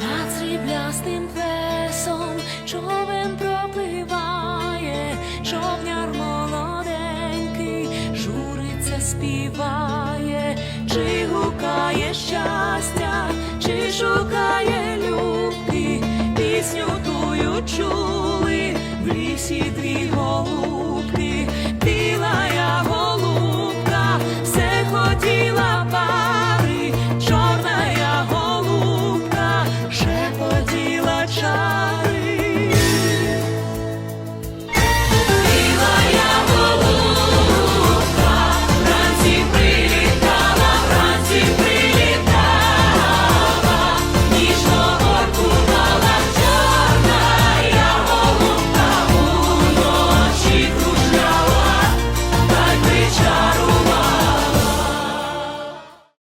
над сріблястим весом човен пропливає, човняр молоденький, журиться, співає, чи гукає щастя, чи шукає любки, пісню тую чу.